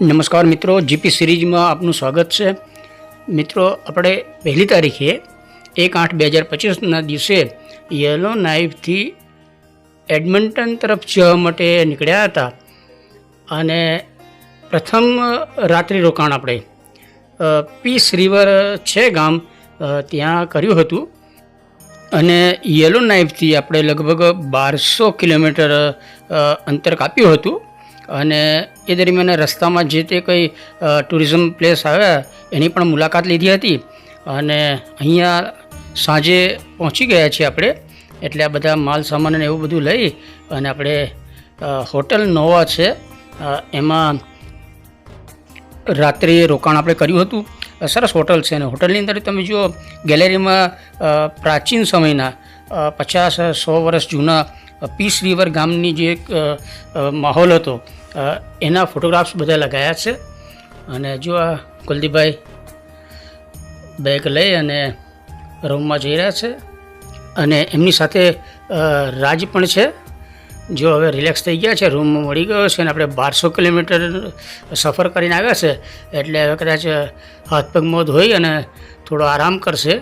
નમસ્કાર મિત્રો જીપી સિરીઝમાં આપનું સ્વાગત છે. મિત્રો, આપણે પહેલી તારીખે એક આઠ બે હજાર પચીસના દિવસે યલો નાઇફથી એડમન્ટન તરફ જવા માટે નીકળ્યા હતા. અને પ્રથમ રાત્રિ રોકાણ આપણે પીસ રિવર છે ગામ ત્યાં કર્યું હતું. અને યલો નાઇફથી આપણે લગભગ બારસો કિલોમીટર અંતર કાપ્યું હતું. અને એ દરમિયાન રસ્તામાં જે તે કંઈ ટુરિઝમ પ્લેસ આવ્યા એની પણ મુલાકાત લીધી હતી. અને અહીંયા સાંજે પહોંચી ગયા છીએ આપણે, એટલે આ બધા માલ સામાન અને એવું બધું લઈ અને આપણે હોટલ નોવા છે. એમાં રાત્રે રોકાણ આપણે કર્યું હતું. સરસ હોટલ છે અને હોટલની અંદર તમે જુઓ, ગેલેરીમાં પ્રાચીન સમયના પચાસ સો વર્ષ જૂના પીસ રિવર ગામની જે એક માહોલ હતો. એના ફોટોગ્રાફ્સ બધા લગાયા છે. અને જો આ કુલદીપભાઈ બેગ લઈ અને રૂમમાં જઈ રહ્યા છે. અને એમની સાથે રાજ પણ છે. જો હવે રિલેક્સ થઈ ગયા છે રૂમ મળી ગયો છે અને આપણે બારસો કિલોમીટર સફર કરીને આવ્યા છે. એટલે હવે કદાચ હાથ પગ મોં ધોઈ અને થોડો આરામ કરશે.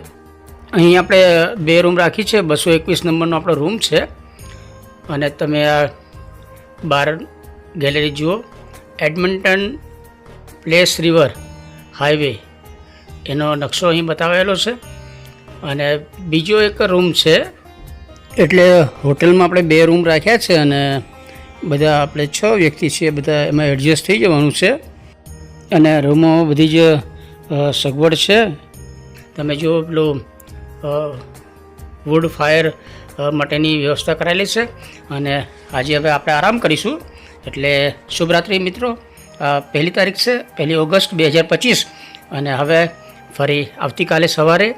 અહીં આપણે બે રૂમ રાખી છે, બસો એકવીસ નંબરનો આપણો રૂમ છે. અને તમે આ બાર ગેલેરી જુઓ. Edmonton place river highway. એનો નકશો અહીં બતાવેલો છે. અને બીજો એક રૂમ છે. એટલે હોટલમાં આપણે બે રૂમ રાખ્યા છે અને બધા આપણે છ વ્યક્તિ છીએ, બધા એમાં એડજસ્ટ થઈ જવાનું છે. અને રૂમો બધી જ સગવડ છે. તમે જો પેલું વુડ ફાયર માટેની વ્યવસ્થા કરાયેલી છે. અને આજે હવે આપણે આરામ કરીશું. એટલે શુભરાત્રિ મિત્રો. પહેલી તારીખ છે, પહેલી ઓગસ્ટ બે હજાર પચીસ અને હવે ફરી આવતીકાલે સવારે.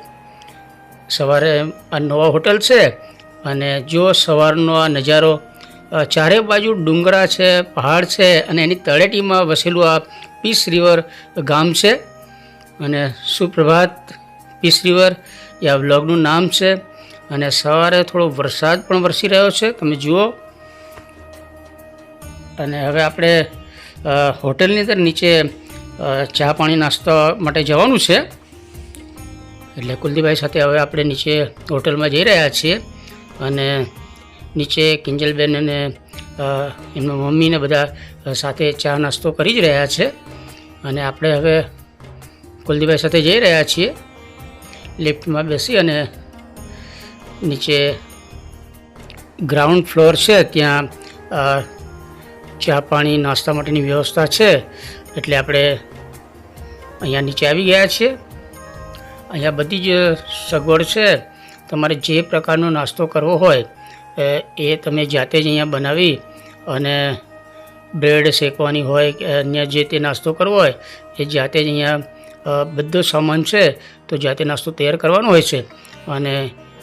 સવારે આ નવા હોટલ છે અને જો સવારનો આ નજારો ચારે બાજુ ડુંગરા છે, પહાડ છે અને એની તળેટીમાં વસેલું આ પીસ રિવર ગામ છે. અને સુપ્રભાત પીસ રિવર એ આ વ્લોગનું નામ છે. અને સવારે થોડો વરસાદ પણ વરસી રહ્યો છે. તમે જુઓ. અને હવે આપણે હોટેલની અંદર નીચે ચા પાણી નાસ્તા માટે જવાનું છે. એટલે કુલદીપભાઈ સાથે હવે આપણે નીચે હોટલમાં જઈ રહ્યા છીએ અને નીચે કિંજલબેન અને એમના મમ્મીને બધા સાથે ચા નાસ્તો કરી જ રહ્યા છે. અને આપણે હવે કુલદીપભાઈ સાથે જઈ રહ્યા છીએ. લિફ્ટમાં બેસી અને નીચે ગ્રાઉન્ડ ફ્લોર છે ત્યાં ચા પાણી, નાસ્તા માટેની વ્યવસ્થા છે. એટલે આપણે અહીંયા નીચે આવી ગયા છીએ. અહીંયા બધી જ સગવડ છે. તમારે જે પ્રકારનો નાસ્તો કરવો હોય એ તમે જાતે જ અહીંયા બનાવી અને બ્રેડ શેકવાની હોય કે અન્ય જે તે નાસ્તો કરવો હોય, એ જાતે જ અહીંયા બધો સામાન છે તો જાતે નાસ્તો તૈયાર કરવાનો હોય છે. અને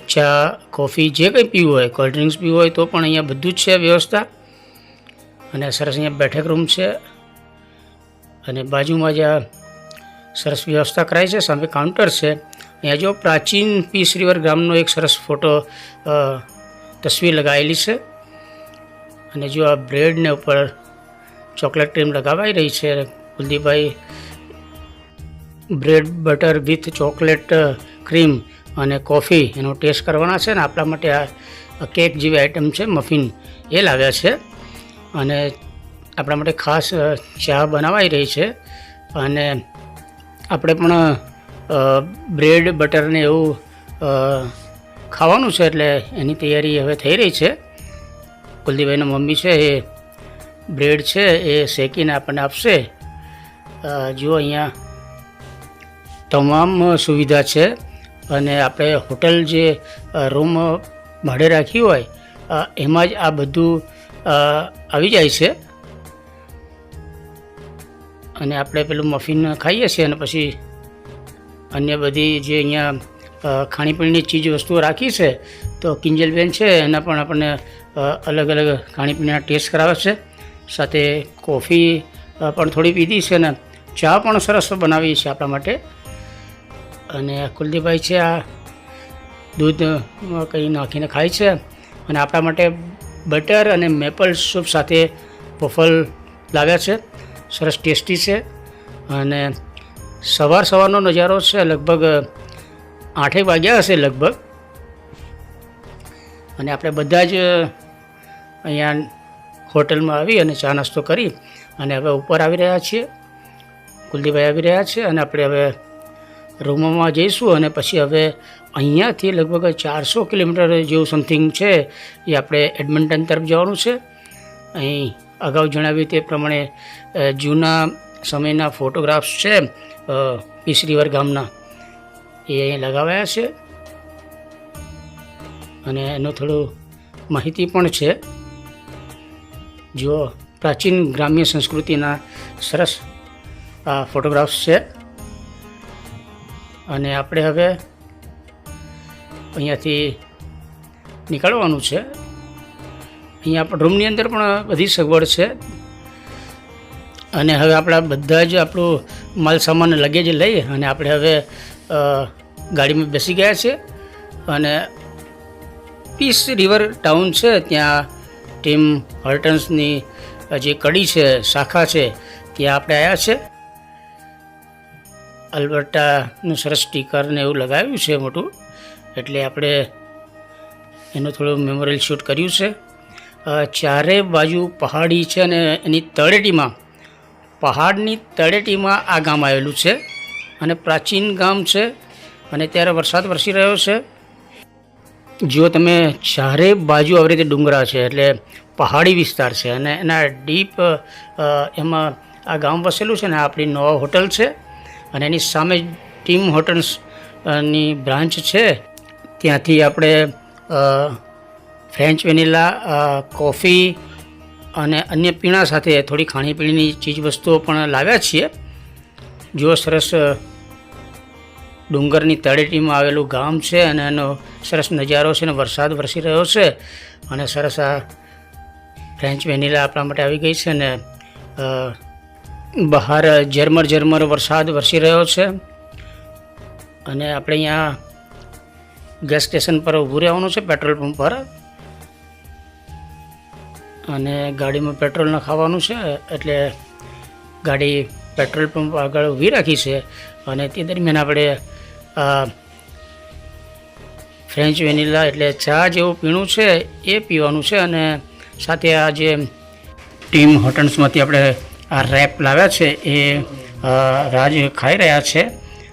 ચા, કોફી જે કંઈ પીવું હોય, કોલ્ડ ડ્રિંક્સ પીવું હોય તો પણ અહીંયા બધું જ છે વ્યવસ્થા. અને સરસ અહીંયા બેઠક રૂમ છે. અને બાજુમાં જે સરસ વ્યવસ્થા કરાઈ છે, સામે કાઉન્ટર છે. અહીંયા જો પ્રાચીન પીસ રિવર ગામનો એક સરસ ફોટો તસવીર લગાવેલી છે. અને જો આ બ્રેડને ઉપર ચોકલેટ ક્રીમ લગાવાઈ રહી છે, કુલદીપભાઈ, bread butter with chocolate cream અને કોફી એનો ટેસ્ટ કરવાના છે. ને આપણા માટે આ કેક જેવી આઈટમ છે, મફિન. એ લાવ્યા છે. અને આપણા માટે ખાસ ચા બનાવાઈ રહી છે. અને આપણે પણ બ્રેડ બટરને એવું ખાવાનું છે એટલે એની તૈયારી હવે થઈ રહી છે. કુલદીપભાઈની મમ્મી છે, એ બ્રેડ છે, એ શેકીને આપણને આપશે. જુઓ અહીંયા તમામ સુવિધા છે. અને આપણે હોટલ જે રૂમ ભાડે રાખી હોય એમાં જ આ બધું આવી જાય છે. અને આપણે પેલું મફિન ખાઈએ છીએ અને પછી અન્ય બધી જે અહીંયા ખાણીપીણીની ચીજ વસ્તુઓ રાખી છે, તો કિંજલબેન છે એના પણ આપણને અલગ અલગ ખાણીપીણીના ટેસ્ટ કરાવે છે. સાથે કોફી પણ થોડી પીધી છે ને ચા પણ સરસ બનાવી છે આપણા માટે. અને કુલદીપભાઈ છે આ દૂધ કંઈ નાખીને ખાય છે. અને આપણા માટે બટર અને મેપલ સૂપ સાથે વફલ લાવ્યા છે. સરસ ટેસ્ટી છે. અને સવાર સવારનો નજારો છે લગભગ આઠેક વાગ્યા હશે લગભગ. અને આપણે બધા જ અહીંયા હોટલમાં આવી અને ચા નાસ્તો કરી અને હવે ઉપર આવી રહ્યા છીએ. કુલદીપભાઈ આવી રહ્યા છે અને આપણે હવે રૂમમાં જઈશું અને પછી હવે અહીંયાથી લગભગ ચારસો કિલોમીટર જેવું સમથિંગ છે, એ આપણે એડમિન્ટન તરફ જવાનું છે. અહીં અગાઉ જણાવ્યું તે પ્રમાણે જૂના સમયના ફોટોગ્રાફ્સ છે પીસ રિવર ગામના. એ અહીં લગાવ્યા છે. અને એનો થોડું માહિતી પણ છે. જુઓ, પ્રાચીન ગ્રામ્ય સંસ્કૃતિના સરસ આ ફોટોગ્રાફ્સ છે. અને આપણે હવે અહીંયાથી નીકળવાનું છે. અહીંયા રૂમની અંદર પણ બધી સગવડ છે. અને હવે આપણા બધા જ આપણું માલ સામાન લગેજ લઈ અને આપણે હવે ગાડીમાં બેસી ગયા છે અને પીસ રિવર ટાઉન છે. ત્યાં ટીમ હર્ટન્સની જે કડી છે, શાખા છે, ત્યાં આપણે આવ્યા છે. અલ્બર્ટાનું સરસ સ્ટીકરને એવું લગાવ્યું છે મોટું. એટલે આપણે એનું થોડું મેમોરિયલ શૂટ કર્યું છે. ચારે બાજુ પહાડી છે અને એની તળેટીમાં, પહાડની તળેટીમાં આ ગામ આવેલું છે અને પ્રાચીન ગામ છે અને ત્યારે વરસાદ વરસી રહ્યો છે. જો તમે ચારે બાજુ આવી રીતે ડુંગરા છે એટલે પહાડી વિસ્તાર છે અને એના ડીપ એમાં આ ગામ વસેલું છે ને આપણી નવા હોટલ છે અને એની સામે ટીમ હોટલ્સની બ્રાન્ચ છે. ત્યાંથી આપણે ફ્રેન્ચ વેનીલા કોફી અને અન્ય પીણા સાથે થોડી ખાણીપીણીની ચીજ વસ્તુઓ પણ લાવ્યા છીએ. જો સરસ ડુંગરની તળેટીમાં આવેલું ગામ છે અને એનો સરસ નજારો છે અને વરસાદ વરસી રહ્યો છે અને સરસ આ ફ્રેન્ચ વેનીલા આપણા માટે આવી ગઈ છે અને બહાર ઝરમર ઝરમર વરસાદ વરસી રહ્યો છે. અને આપણે અહીંયા ગેસ સ્ટેશન પર ઊભું રહેવાનું છે, પેટ્રોલ પંપ પર. અને ગાડીમાં પેટ્રોલ નખાવવાનું છે, એટલે ગાડી પેટ્રોલ પંપ આગળ ઊભી રાખી છે અને તે દરમિયાન આપણે ફ્રેન્ચ વેનીલા એટલે ચા જેવું પીણું છે, એ પીવાનું છે અને સાથે આ જે ટીમ હોટલ્સમાંથી આપણે આ રેપ લાવ્યા છે, એ રાજ ખાઈ રહ્યા છે.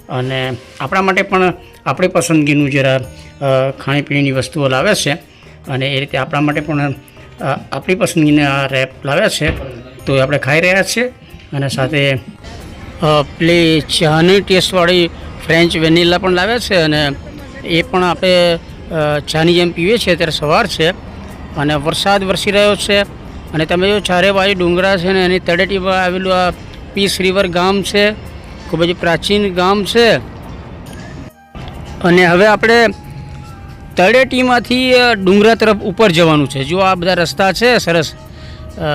અને આપણા માટે પણ આપણી પસંદગીનું જરા ખાણીપીણીની વસ્તુઓ લાવ્યા છે અને એ રીતે આપણા માટે પણ આપણી પસંદગીના આ રેપ લાવ્યા છે. તો એ આપણે ખાઈ રહ્યા છીએ અને સાથે પેલી ચાની ટેસ્ટવાળી ફ્રેન્ચ વેનીલા પણ લાવ્યા છે અને એ પણ આપણે ચાની જેમ પીએ છીએ ત્યારે સવાર છે અને વરસાદ વરસી રહ્યો છે અને તમે જો ચારે બાજુ ડુંગરા છે ને એની તળેટીમાં આવેલું આ પીસ રિવર ગામ છે, ખૂબ જ પ્રાચીન ગામ છે. અને હવે આપણે તળેટીમાંથી ડુંગરા તરફ ઉપર જવાનું છે. જો આ બધા રસ્તા છે, સરસ.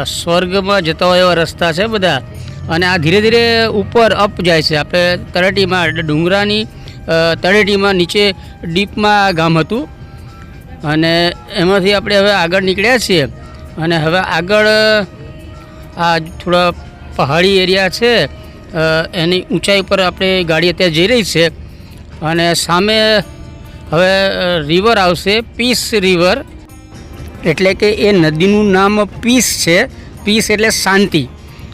સ્વર્ગમાં જતા હોય એવા રસ્તા છે બધા. અને આ ધીરે ધીરે ઉપર અપ જાય છે. આપણે તળેટીમાં ડુંગરાની તળેટીમાં નીચે ડીપમાં ગામ હતું. અને એમાંથી આપણે હવે આગળ નીકળ્યા છીએ. અને હવે આગળ આ થોડા પહાડી એરિયા છે. એની ઊંચાઈ પર આપણે ગાડી અત્યારે જઈ રહી છે. અને સામે હવે રિવર આવશે પીસ રિવર એટલે કે એ નદીનું નામ પીસ છે. પીસ એટલે શાંતિ.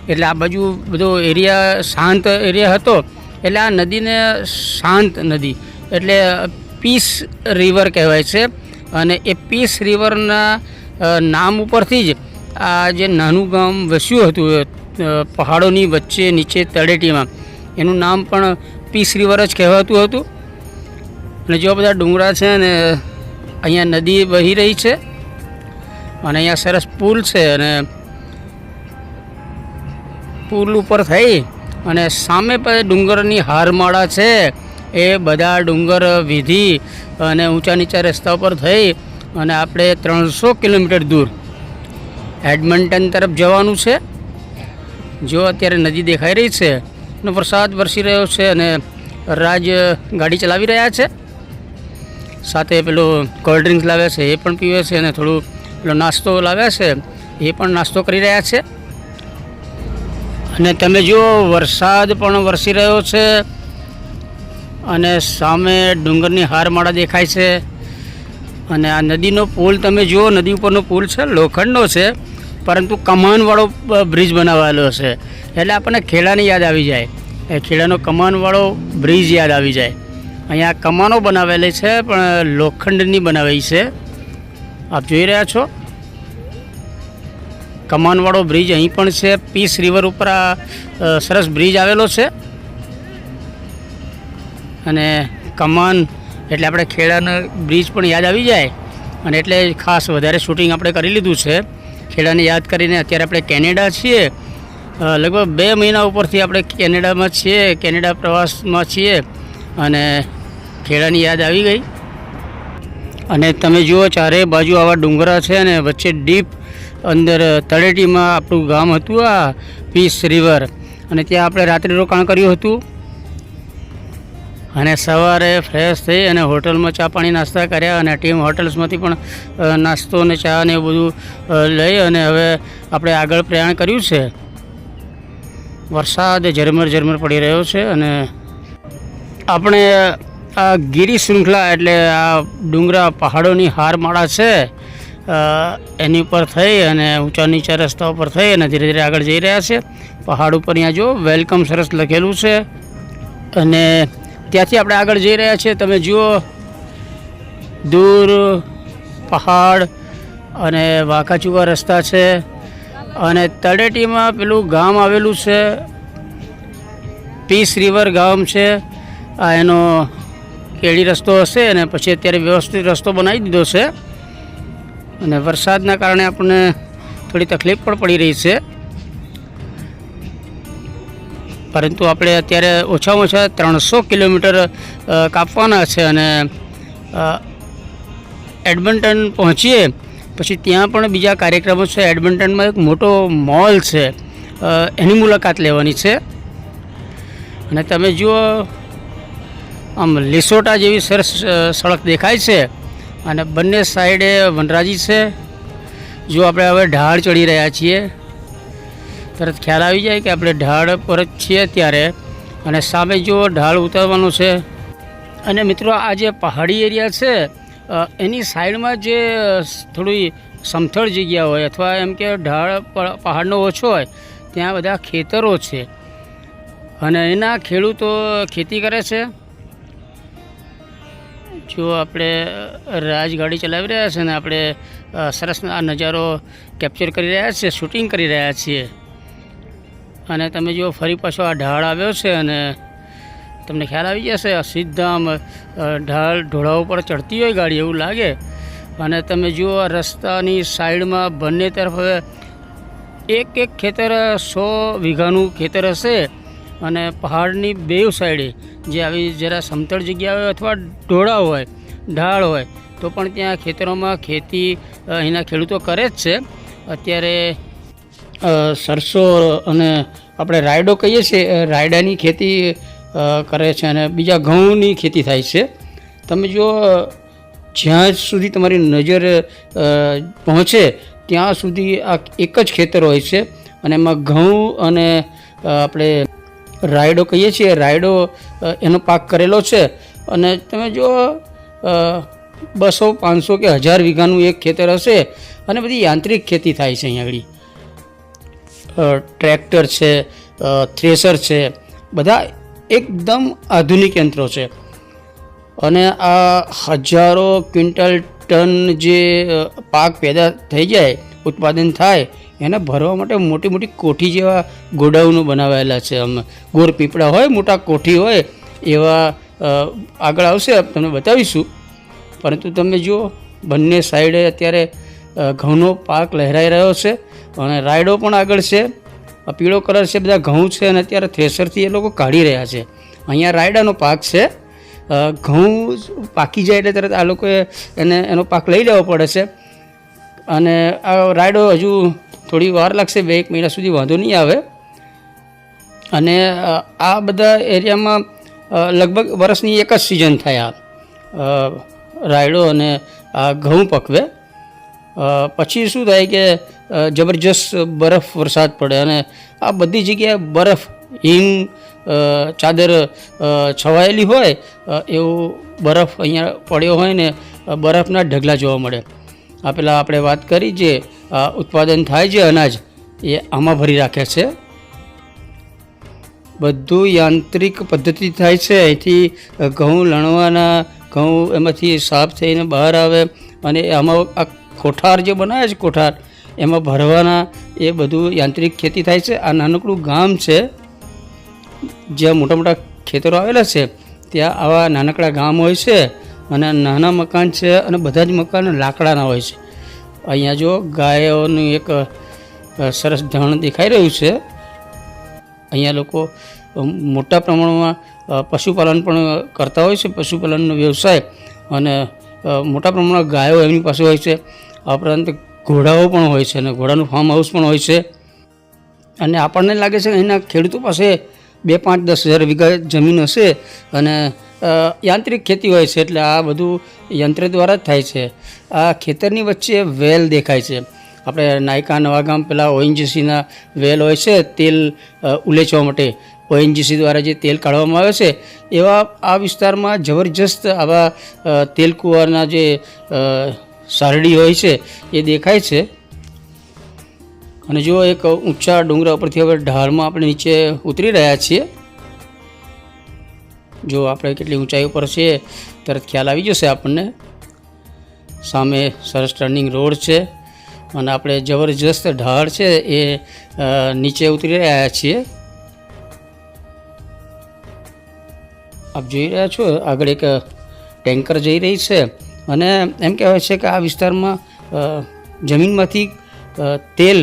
એટલે આ બાજુ બધો એરિયા શાંત એરિયા હતો. એટલે આ નદીને શાંત નદી. એટલે પીસ રિવર કહેવાય છે. અને એ પીસ રિવરના નામ ઉપરથી જ આ જે નાનું ગામ વસ્યું હતું પહાડોની વચ્ચે, નીચે, તળેટીમાં. એનું નામ પણ પીસ રિવર જ કહેવાતું હતું. અને જો બધા ડુંગરા છે ને અહીંયા નદી વહી રહી છે અને અહીંયા સરસ પુલ છે અને પુલ ઉપર થઈ અને સામે પર ડુંગરની હારમાળા છે. એ બધા ડુંગર વિધી અને ઊંચા નીચા રસ્તા ઉપર થઈ અને આપણે ત્રણસો કિલોમીટર દૂર એડમન્ટન તરફ જવાનું છે. જો અત્યારે નદી દેખાઈ રહી છે અને વરસાદ વરસી રહ્યો છે અને રાજ ગાડી ચલાવી રહ્યા છે. સાથે પેલું કોલ્ડ ડ્રિંક્સ લાવ્યા છે, એ પણ પીવે છે અને થોડું પેલો નાસ્તો લાવ્યા છે, એ પણ નાસ્તો કરી રહ્યા છે. અને તમે જુઓ, વરસાદ પણ વરસી રહ્યો છે અને સામે ડુંગરની હારમાળા દેખાય છે. અને આ નદીનો પુલ તમે જુઓ, નદી ઉપરનો પુલ છે, લોખંડનો છે, પરંતુ કમાનવાળો બ્રિજ બનાવાયેલો છે. એટલે આપણને ખેડાની યાદ આવી જાય. એ ખેડાનો કમાનવાળો બ્રિજ યાદ આવી જાય. અહીંયા કમાનો બનાવેલી છે, પણ લોખંડની બનાવેલી છે. આપ જોઈ રહ્યા છો. કમાનવાળો બ્રિજ અહીં પણ છે. પીસ રિવર ઉપર આ સરસ બ્રિજ આવેલો છે. અને કમાન, એટલે આપણે ખેડાનો બ્રિજ પણ યાદ આવી જાય. અને એટલે ખાસ વધારે શૂટિંગ આપણે કરી લીધું છે. ખેડાને યાદ કરીને અત્યારે આપણે કેનેડા છીએ. લગભગ બે મહિના ઉપરથી આપણે કેનેડામાં છીએ, કેનેડા પ્રવાસમાં છીએ. અને ખેડાની યાદ આવી ગઈ. અને તમે જુઓ ચારે બાજુ આવા ડુંગરા છે અને વચ્ચે ડીપ અંદર તળેટીમાં આપણું ગામ હતું આ પીસ રિવર. અને ત્યાં આપણે રાત્રે રોકાણ કર્યું હતું. અને સવારે ફ્રેશ થઈ અને હોટલમાં ચા પાણી નાસ્તા કર્યા અને ટીમ હોટલ્સમાંથી પણ નાસ્તો અને ચા ને એવું બધું લઈ અને હવે આપણે આગળ પ્રયાણ કર્યું છે. વરસાદ ઝરમર ઝરમર પડી રહ્યો છે અને આપણે આ ગીરી શૃંખલા એટલે આ ડુંગરા પહાડોની હારમાળા છે એની ઉપર થઈ અને ઊંચા નીચા રસ્તા ઉપર થઈ અને ધીરે ધીરે આગળ જઈ રહ્યા છે. પહાડ ઉપર અહીંયા જો વેલકમ સરસ લખેલું છે અને ત્યાંથી આપણે આગળ જઈ રહ્યા છીએ. તમે જુઓ, દૂર પહાડ અને વાંકાચૂકા રસ્તા છે અને તળેટીમાં પેલું ગામ આવેલું છે. પીસ રિવર ગામ છે. આ એનો કેળી રસ્તો હશે અને પછી અત્યારે વ્યવસ્થિત રસ્તો બનાવી દીધો છે. અને વરસાદના કારણે આપણને થોડી તકલીફ પણ પડી રહી છે. પરંતુ આપણે અત્યારે ઓછામાં ઓછા ત્રણસો કિલોમીટર કાપવાના છે અને એડમન્ટન પહોંચીએ પછી ત્યાં પણ બીજા કાર્યક્રમો છે. એડમિન્ટનમાં એક મોટો મોલ છે. એની મુલાકાત લેવાની છે. અને તમે જુઓ આમ લીસોટા જેવી સરસ સડક દેખાય છે અને બંને સાઈડે વનરાજી છે. જો આપણે હવે ઢાળ ચડી રહ્યા છીએ, તરત ખ્યાલ આવી જાય કે આપણે ઢાળ પર જ છીએ ત્યારે. અને સામે જો ઢાળ ઉતરવાનું છે, અને મિત્રો આ જે પહાડી એરિયા છે એની સાઈડમાં જે થોડી સમથળ જગ્યા હોય અથવા એમ કે ઢાળ પહાડનો ઓછો હોય, ત્યાં બધા ખેતરો છે. અને એના ખેડૂતો ખેતી કરે છે. જો આપણે રાજગાડી ચલાવી રહ્યા છે ને આપણે સરસ આ નજારો કેપ્ચર કરી રહ્યા છીએ શૂટિંગ કરી રહ્યા છીએ. અને તમે જો ફરી પાછો આ ઢાળ આવ્યો છે અને તમને ખ્યાલ આવી જશે, આ સીધા આમ ઢાળ ઢોળા ઉપર ચડતી હોય ગાડી એવું લાગે. અને તમે જુઓ આ રસ્તાની સાઈડમાં બંને તરફ હવે એક એક ખેતર સો વીઘાનું ખેતર હશે અને પહાડની બેવ સાઈડે જે આવી જરા સમતળ જગ્યા હોય અથવા ઢોળા હોય, ઢાળ હોય, તો પણ ત્યાં ખેતરોમાં ખેતી અહીંના ખેડૂતો કરે જ છે. અત્યારે સરસો અને આપણે રાયડો કહીએ છીએ રાયડાની ખેતી કરે છે અને બીજા ઘઉંની ખેતી થાય છે. તમે જો જ્યાં સુધી તમારી નજર પહોંચે, ત્યાં સુધી આ એક જ ખેતર હોય છે અને એમાં ઘઉં અને આપણે રાયડો કહીએ છીએ, રાયડો એનો પાક કરેલો છે. અને તમે જો બસો, પાંચસો કે હજાર વીઘાનું એક ખેતર હશે અને બધી યાંત્રિક ખેતી થાય છે અહીંયા આગળ. ટ્રેક્ટર છે થ્રેસર છે, બધા એકદમ આધુનિક યંત્રો છે. અને આ હજારો ક્વિન્ટલ ટન જે પાક પેદા થઈ જાય, ઉત્પાદન થાય એને ભરવા માટે મોટી મોટી કોઠી જેવા ગોડાઉનો બનાવેલા છે. આમ ગોર પીપળા હોય, મોટા કોઠી હોય, એવા આગળ આવશે, તમને બતાવીશું. પરંતુ તમે જુઓ, બંને સાઈડે અત્યારે ઘઉંનો પાક લહેરાઈ રહ્યો છે અને રાયડો પણ આગળ છે. પીળો કલર છે, બધા ઘઉં છે અને અત્યારે થ્રેસરથી એ લોકો કાઢી રહ્યા છે. અહીંયા રાયડાનો પાક છે. ઘઉં પાકી જાય એટલે તરત આ લોકોએ એને, એનો પાક લઈ લેવો પડે છે. અને આ રાયડો હજુ થોડી વાર લાગશે, બે એક મહિના સુધી વાંધો નહીં આવે. અને આ બધા એરિયામાં લગભગ વર્ષની એક જ સિઝન થાય આ રાયડો અને આ ઘઉં પકવે. પછી શું થાય કે જબરજસ્ત બરફ વરસાદ પડે અને આ બધી જગ્યાએ બરફ, હિમ ચાદર છવાયેલી હોય એવું બરફ અહીંયા પડ્યો હોય ને બરફના ઢગલા જોવા મળે. આ પેલા આપણે વાત કરી જે ઉત્પાદન થાય છે અનાજ, એ આમાં ભરી રાખે છે. બધું યાંત્રિક પદ્ધતિ થાય છે. અહીંથી ઘઉં લણવાના, ઘઉં એમાંથી સાફ થઈને બહાર આવે અને આમાં આ કોઠાર જે બનાવે છે કોઠાર, એમાં ભરવાના એ બધું યાંત્રિક ખેતી થાય છે. આ નાનકડું ગામ છે. જ્યાં મોટા મોટા ખેતરો આવેલા છે, ત્યાં આવા નાનકડા ગામ હોય છે અને નાના મકાન છે અને બધા જ મકાન લાકડાના હોય છે. અહીંયા જો ગાયોનું એક સરસ ધણ દેખાઈ રહ્યું છે. અહીંયા લોકો મોટા પ્રમાણમાં પશુપાલન પણ કરતા હોય છે, પશુપાલનનો વ્યવસાય. અને મોટા પ્રમાણમાં ગાયો એમની પાસે હોય છે. આ ઉપરાંત ઘોડાઓ પણ હોય છે અને ઘોડાનું ફાર્મ હાઉસ પણ હોય છે. અને આપણને લાગે છે કે અહીંના ખેડૂતો પાસે બે પાંચ દસ હજાર વીઘા જમીન હશે અને યાંત્રિક ખેતી હોય છે એટલે આ બધું યંત્ર દ્વારા જ થાય છે. આ ખેતરની વચ્ચે વેલ દેખાય છે. આપણે નાયકા નવાગામ પેલા ઓએનજીસીના વેલ હોય છે તેલ ઉલેચવા માટે ઓએનજીસી દ્વારા જે તેલ કાઢવામાં આવે છે એવા આ વિસ્તારમાં જબરજસ્ત આવા અ, તેલ કૂવાના જે સારડી હોય છે એ દેખાય છે. અને જો એક ઊંચા ડુંગરા ઉપરથી હવે ઢાળમાં આપણે નીચે ઉતરી રહ્યા છીએ જો આપણે કેટલી ઊંચાઈ ઉપર છીએ, તરત ખ્યાલ આવી જશે આપણને. સામે સરસ ટર્નિંગ રોડ છે અને આપણે જબરજસ્ત ઢાળ છે એ નીચે ઉતરી રહ્યા છીએ. આપ જોઈ રહ્યા છો, આગળ એક ટેન્કર જઈ રહી છે અને એમ કહેવાય છે કે આ વિસ્તારમાં જમીનમાંથી તેલ,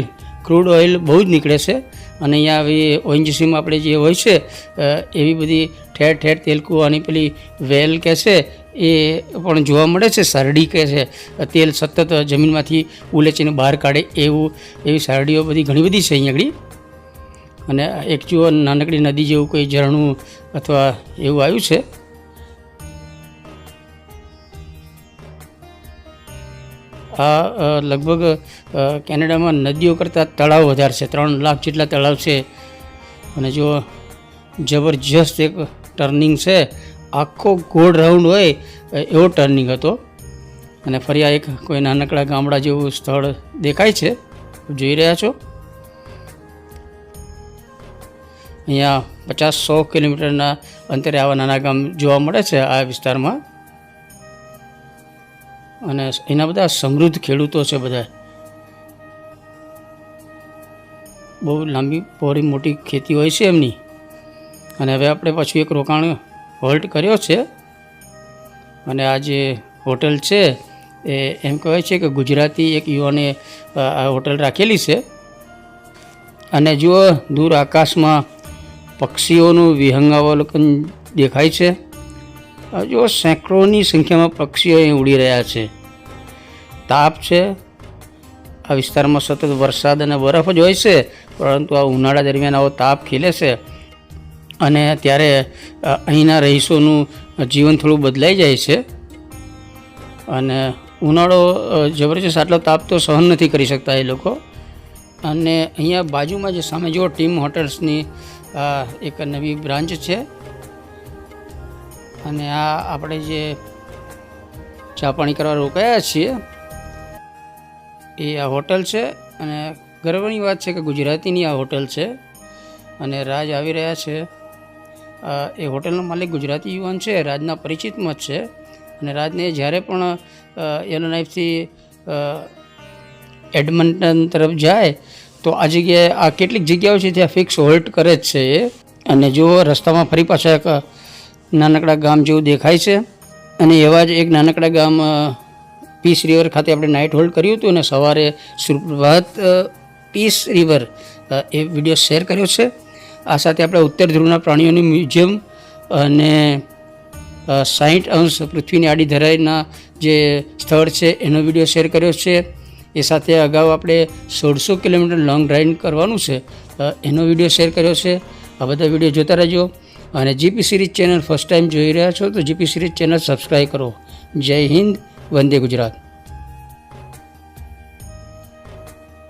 ક્રૂડ ઓઇલ બહુ જ નીકળે છે. અને અહીંયા આવી ઓએનજીસીમાં આપણે જે હોય છે એવી બધી ઠેર ઠેર તેલકુવાની પેલી વેલ કહે છે, એ પણ જોવા મળે છે સરડી કહે છે. તેલ સતત જમીનમાંથી ઉલેચીને બહાર કાઢે એવું, એવી સરડીઓ બધી ઘણી બધી છે આગળ. અને એક જુઓ નાનકડી નદી જેવું કોઈ ઝરણું અથવા એવું આવ્યું છે. આ લગભગ કેનેડામાં નદીઓ કરતાં તળાવ વધારે છે, ત્રણ લાખ જેટલા તળાવ છે. અને જો જબરજસ્ત એક ટર્નિંગ છે. આખો ગોળ રાઉન્ડ હોય એવો ટર્નિંગ હતો. અને ફરી આ એક કોઈ નાનકડા ગામડા જેવું સ્થળ દેખાય છે. જોઈ રહ્યા છો. અહીંયા પચાસ સો કિલોમીટરના અંતરે આવા નાના ગામ જોવા મળે છે આ વિસ્તારમાં. અને એના બધા સમૃદ્ધ ખેડૂતો છે બધા. બહુ લાંબી, પહોળી, મોટી ખેતી હોય છે એમની. અને હવે આપણે પાછું એક રોકાણ હોલ્ટ કર્યો છે. અને આ જે હોટલ છે, એ એમ કહેવાય છે કે ગુજરાતી એક યુવાને આ હોટલ રાખેલી છે. અને જુઓ, દૂર આકાશમાં પક્ષીઓનું વિહંગાવલોકન દેખાય છે. જુઓ, સેંકડોની સંખ્યામાં પક્ષીઓ અહીં ઉડી રહ્યા છે. તાપ છે. આ વિસ્તારમાં સતત વરસાદ અને બરફ જ હોય છે, પરંતુ આ ઉનાળા દરમિયાન આવો તાપ ખીલે છે. અને ત્યારે અહીંના રહીશોનું જીવન થોડું બદલાઈ જાય છે. અને ઉનાળો જબરજસ્ત આટલો તાપ તો સહન નથી કરી શકતા એ લોકો. અને અહીંયા બાજુમાં જે સામે જો ટીમ હોટલ્સની એક નવી બ્રાન્ચ છે. અને આ આપણે જે ચા પાણી કરવા રોકાયા છીએ, એ આ હોટલ છે. અને ગર્વની વાત છે કે ગુજરાતીની આ હોટલ છે. અને રાજ આવી રહ્યા છે. એ હોટલનો માલિક ગુજરાતી યુવાન છે, રાજના પરિચિતમાં જ છે. અને રાજને જ્યારે પણ એનો નાઇફથી એડમન્ટન તરફ જાય, તો આ જગ્યાએ, આ કેટલીક જગ્યાઓ છે ત્યાં ફિક્સ હોલ્ટ કરે જ છે એ. અને જો રસ્તામાં ફરી પાછા એક નાનકડા ગામ જેવું દેખાય છે. અને એવા જ એક નાનકડા ગામ પીસ રિવર ખાતે આપણે નાઇટ હોલ્ડ કર્યું હતું અને સવારે સુપ્રભાત પીસ રિવર એ વીડિયો શેર કર્યો છે. આ સાથે આપણે ઉત્તર ધ્રુવના પ્રાણીઓની મ્યુઝિયમ અને સાહીઠ અંશ પૃથ્વીની આડી ધરાઈના જે સ્થળ છે, એનો વીડિયો શેર કર્યો છે. એ સાથે અગાઉ આપણે સોળસો કિલોમીટર લોંગ ડ્રાઈવ કરવાનું છે એનો વીડિયો શેર કર્યો છે. આ બધા વીડિયો જોતા રહેજો અને GP series channel first time જોઈ રહ્યા છો તો જીપી સિરીઝ ચેનલ સબસ્ક્રાઈબ કરો. જય હિન્દ, વંદે ગુજરાત.